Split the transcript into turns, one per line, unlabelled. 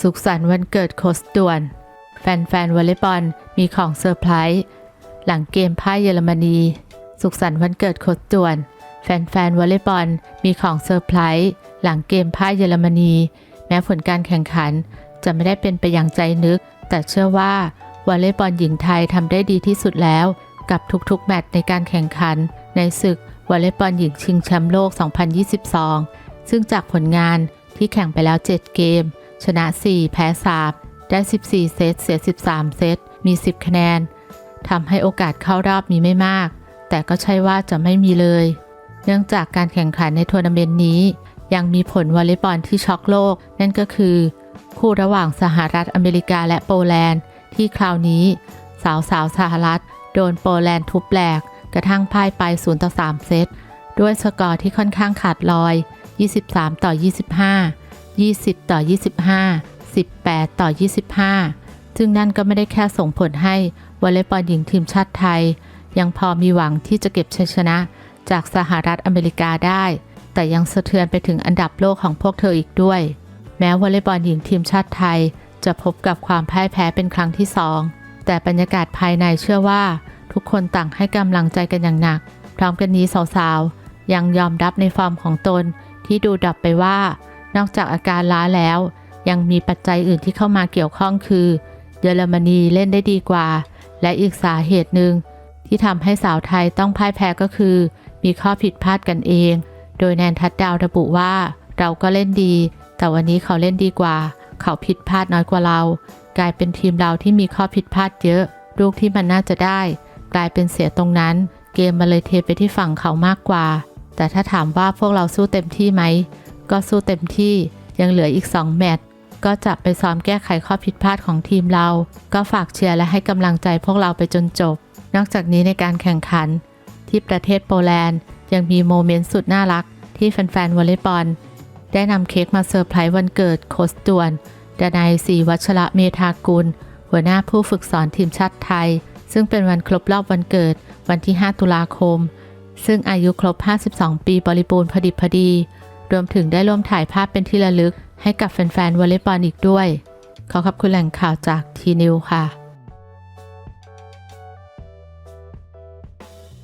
สุขสันต์วันเกิดโคชด่วน แฟนๆวอลเลย์บอลมีของเซอร์ไพรส์หลังเกมพ่ายเยอรมนี สุขสันต์วันเกิดโคชด่วน แฟนๆวอลเลย์บอลมีของเซอร์ไพรส์หลังเกมพ่ายเยอรมนี แม้ผลการแข่งขันจะไม่ได้เป็นไปอย่างใจนึก แต่เชื่อว่าวอลเลย์บอลหญิงไทยทำได้ดีที่สุดแล้ว กับทุกๆ แมตช์ในการแข่งขัน ในศึกวอลเลย์บอลหญิงชิงแชมป์โลก 2022 ซึ่งจากผลงานที่แข่งไปแล้ว 7 เกม ชนะ 4 แพ้ 3 ได้ 14 เซต เสีย 13 เซต มี 10 คะแนน ทำให้โอกาสเข้ารอบมีไม่มาก แต่ก็ใช่ว่าจะไม่มีเลย เนื่องจากการแข่งขันในทัวร์นาเมนต์นี้ ยังมีผลวอลเลย์บอลที่ช็อกโลก นั่นก็คือ คู่ระหว่างสหรัฐอเมริกาและโปแลนด์ ที่คราวนี้ สาวสาวสหรัฐ โดนโปแลนด์ทุบแหลก กระทั่งพ่ายไป 0 ต่อ 3 เซต ด้วยสกอร์ที่ค่อนข้างขาดลอย 23 ต่อ 25 20 ต่อ 25 18 ต่อ 25 ซึ่งนั่นก็ไม่ได้แค่ส่งผลให้วอลเลย์บอลหญิงทีมชาติไทย ยังพอมีหวังที่จะเก็บชัยชนะจากสหรัฐอเมริกาได้ แต่ยังสะเทือนไปถึงอันดับโลกของพวกเธออีกด้วย แม้วอลเลย์บอลหญิงทีมชาติไทย จะพบกับความพ่ายแพ้เป็นครั้งที่สองแต่บรรยากาศภายในเชื่อว่า ทุกคนต่างให้กำลังใจกันอย่างหนัก พร้อมกันนี้สาวๆยังยอมรับในฟอร์มของตนที่ดูดับไปว่า นอกจากอาการล้าแล้ว ยังมีปัจจัยอื่นที่เข้ามาเกี่ยวข้องคือ เยอรมนีเล่นได้ดีกว่า และอีกสาเหตุหนึ่งที่ทำให้สาวไทยต้องพ่ายแพ้ก็คือ มีข้อผิดพลาดกันเอง โดยแนนทัดดาวระบุว่า เราก็เล่นดี แต่วันนี้เขาเล่นดีกว่า เขาผิดพลาดน้อยกว่าเรา กลายเป็นทีมเราที่มีข้อผิดพลาดเยอะ ลูกที่มันน่าจะได้ กลายเป็นเสียตรงนั้น เกมมาเลยเทไปที่ฝั่งเขามากกว่า แต่ถ้าถามว่าพวกเราสู้เต็มที่ไหม ก็สู้เต็มที่ยังเหลืออีก 2 แมตช์ก็จะไปซ้อมแก้ไขข้อผิดพลาดของทีมเรา ก็ฝากเชียร์และให้กำลังใจพวกเราไปจนจบ นอกจากนี้ในการแข่งขัน ที่ประเทศโปแลนด์ ยังมีโมเมนต์สุดน่ารัก ที่แฟนๆวอลเลย์บอลได้นำเค้กมาเซอร์ไพรส์วันเกิดโคชด่วนดนายศรีวัชระเมธากุล หัวหน้าผู้ฝึกสอนทีมชาติไทย ซึ่งเป็นวันครบรอบวันเกิดวันที่ 5 ตุลาคม ซึ่งอายุครบ 52 ปีบริบูรณ์พอดิบพอดี รวมถึงได้ร่วมถ่ายภาพเป็นที่ระลึก ให้กับแฟนๆวอลเลย์บอลอีกด้วย ขอขอบคุณแหล่งข่าวจากทีนิวค่ะ